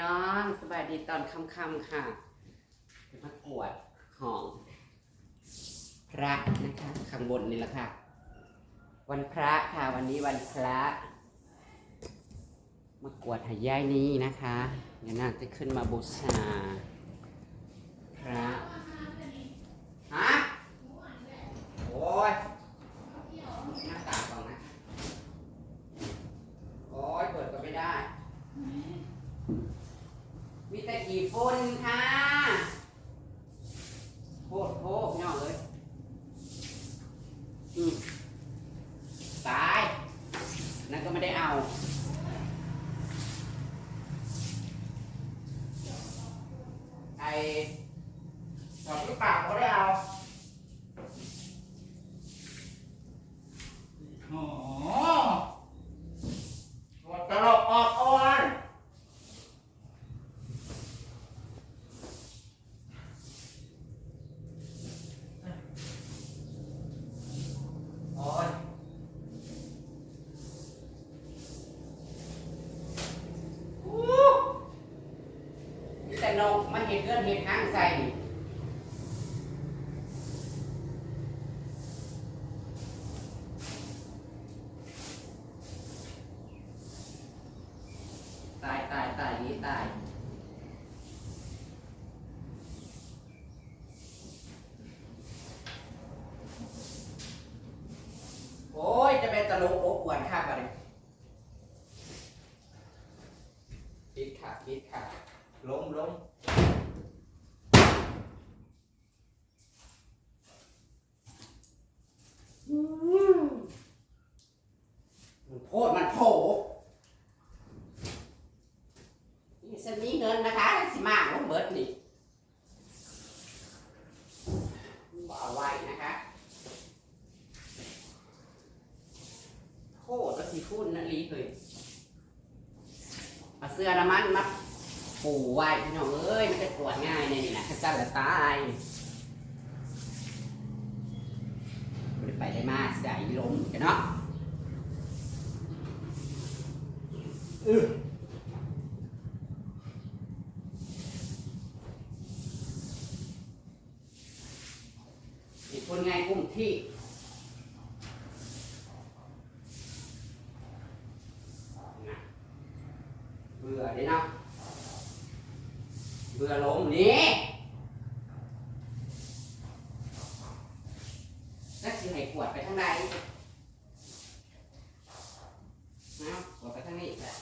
น้องสบายดีตอนค่ำๆค่ะจะมากวดของพระนะคะ ข้างบนนี่แหละค่ะ วันพระค่ะ วันนี้วันพระ มากวดหายายนี้นะคะเดี๋ยวน่าจะขึ้นมาบูชา พระฮะโอ้ยหน้าตางก่อนนะ โอ้ยเปิดก็ไม่ได้ มีแต่กี่ฝุ่นค่ะโคตรโคตรเนาะเลยอืมตาย นั่นก็ไม่ได้เอา ไอ้ดอกที่ปากก็ได้เอา โอ้โหหมดตลกออกออนโอ้ยอู้มีแต่นกมาเห็ดเลือดเห็ดห้างใส่นี่ตายตาย ตายนี้ตาย โอ้ย จะเป็นตลกโอ้อวนค่ะบัดนี้ปิดค่ะปิดค่ะล้มล้มอืมมันโพดมันโผนี่ฉันมีเงินนะคะ สิมากลงเบิดนี่บ่เอาไว้นะคะ โคตรก็ สีฟูนนั่นลีเลยเอาเสื้อน้ำมันมาปูไว้พี่น้องเอ้ยมันจะปวดง่ายเนี่ยนี่นะข้าสั้นละตายไม่ได้ไปได้มาสิได้ล้มกันเนาะอื้ออีกคนไงกุ้มที่ เบื่อดิเนาะ เบื่อลงนี่แล้วสิให้ขวดไปทางใดนะขวดไปทางนี้แหละ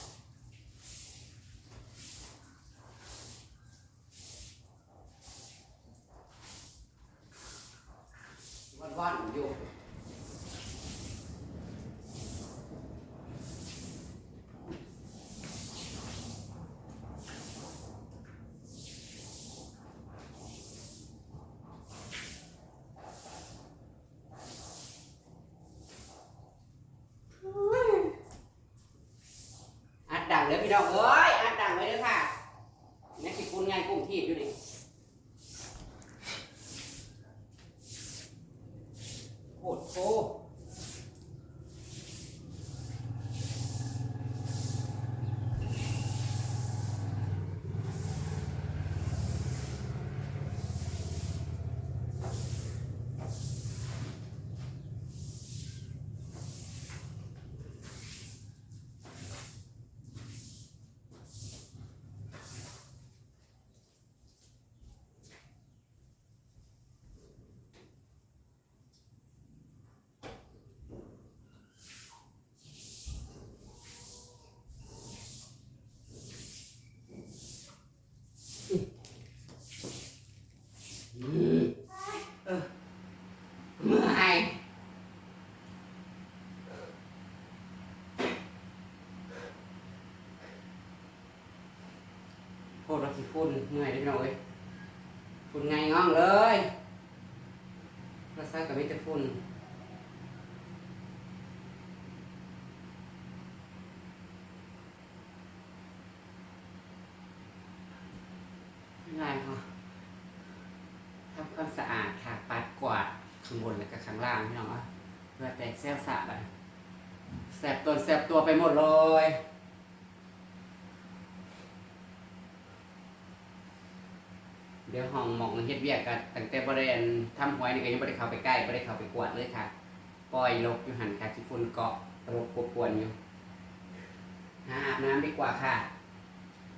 วันๆอยู่ อัดดังเลย พี่น้องเอ้ยอัดดังไว้เลยค่ะนี่คือคุณงานกุ้งทีบอยู่นี่โคตรโคอืมเออเมื่อยโคตรว่า สิฝุ่นเมื่อยเลยพี่องเอ้ยฝุ่นไงง่องเลยรักษากับมิตรฝุ่นง่ายค่ะทำความสะอาดค่ะปัดกวาดข้างบนแล้วก็ข้างล่างพี่น้องอะเพื่อแตกเซลล์สะไปแสบตัวแสบตัวไปหมดเลย เดี๋ยวห้องหมองเฮ็ดเวียกกันตั้งแต่บริเวณทำหวยนี่ก็ยังบ่ได้เข้าไปใกล้บ่ได้เข้าไปกวาดเลยค่ะ ปล่อยลกอยู่หันค่ะที่ฝุ่นเกาะตลบกวนอยู่หาอาบน้ำดีกว่าค่ะ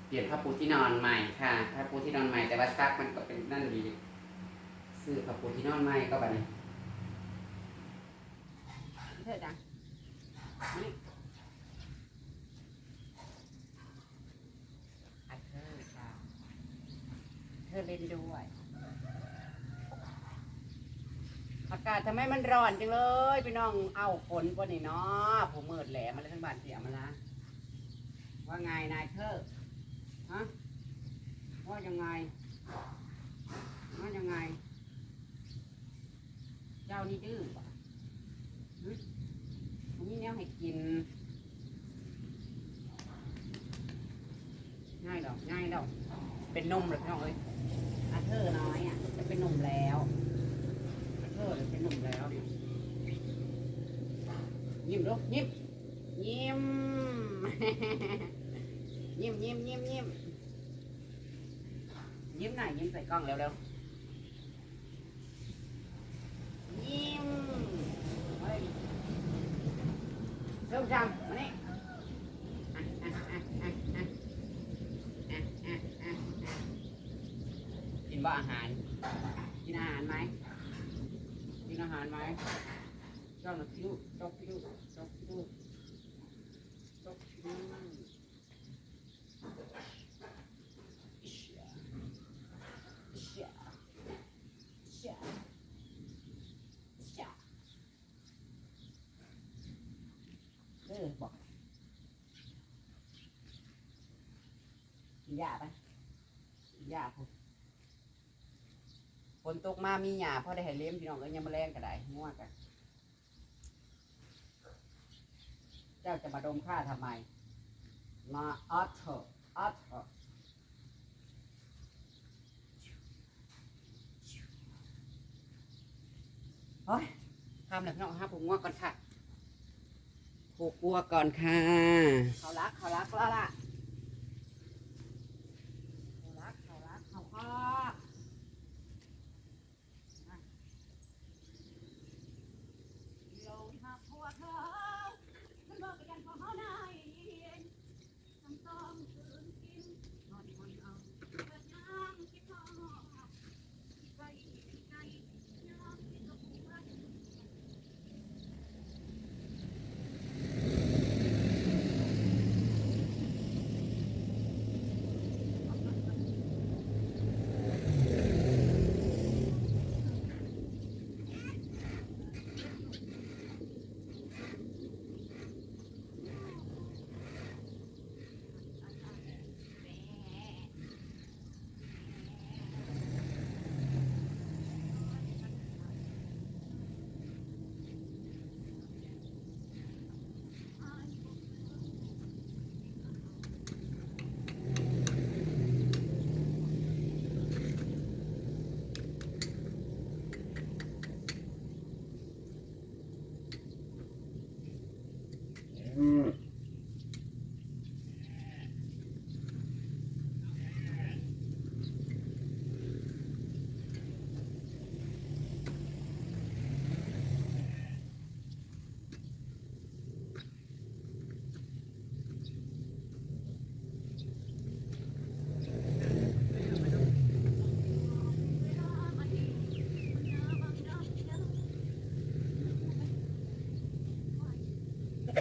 เปลี่ยนผ้าปูที่นอนใหม่ค่ะผ้าปูที่นอนใหม่แต่ว่าซักมันก็เป็นนั่นดีซื้อผ้าปูที่นอนใหม่ก็แบบนี้เธอจังนี่อะเธอค่ะ เธอเล่นด้วยอากาศทำไมมันร้อนจังเลยพี่น้องเอาฝนกว่านี่เนาะผมมืดแหลมมาเลยทั้งบานเสียมาละว่าไงนายเธอฮะว่ายังไงว่ายังไง เจ้านี่ดื้อปะหึผมมีแนวให้กิน ง่ายดอกง่ายดอกเป็นนมหรือพี่น้องเอ้ย ธอน้อยอะจะเป็นหนุ่มแล้วเธอร์เป็นหนุ่มแล้วนี่ยยิ้มลูกยิ้มยิ้มยิ้มยิ้มยิ้มยิ้มยิ้มหน่อยยิ้มใส่กล้องเร็วเร็วๆยิ้มเฮ้ยเริ่มจำ กินอาหารไหมเจ้าหน้าที่ลูกจกที่ลูกจกที่ลูกจกที่ลูกเออบอกกินหญ้าไปกินหญ้าพุ่นฝ นตกมามีหญ้าพอได้ให้เลี้ยงพี่น้องก็ยังมาแรงก็ได้ง่วงกันเจ้าจะมาดมข้าทำไม มาออทเถอะออทเถอะเฮ้ยทำเลยพี่น้องห้าผมง่วงก่อนค่ะผูกบัวก่อนค่ะ เขารักเขารักแล้วล่ะ ข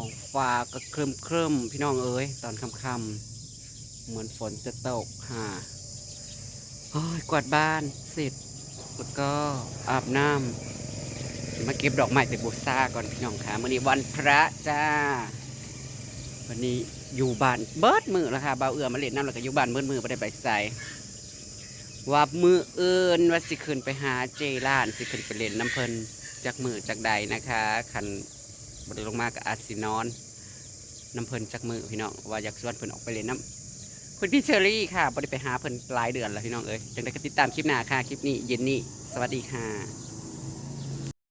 องฟ้าก็ครึมครึมพี่น้องเอ้ยตอนค่ำๆเหมือนฝนจะตกค่ะโอ้ยกวาดบ้านเสร็จแล้วก็อาบน้ำมาเก็บดอกไม้ไปบูชาก่อนพี่น้องค่ะวันนี้วันพระจ้า วันนี้ อยู่บ้านเบิดมือแล้วค่ะบ่าวเอือมาเล่นน้ำแล้วก็อยู่บ้านเบิดมือไม่ได้ไปใส่ว่ามือเอินว่าสิขึ้นไปหาเจล้านสิขึ้นไปเล่นน้ำเพลินจากมือจากใดนะคะคันบดลงมากับอาจสินอนน้ำเพิ่นจากมือพี่น้องว่าอยากชวนเพิ่นออกไปเล่นน้ำคุณพี่เชอรี่ค่ะบไดไปหาเพิ่นหลายเดือนแล้วพี่น้องเอ้ยจังได้ก็ติดตามคลิปหน้าค่ะคลิปนี้เย็นนี้สวัสดีค่ะ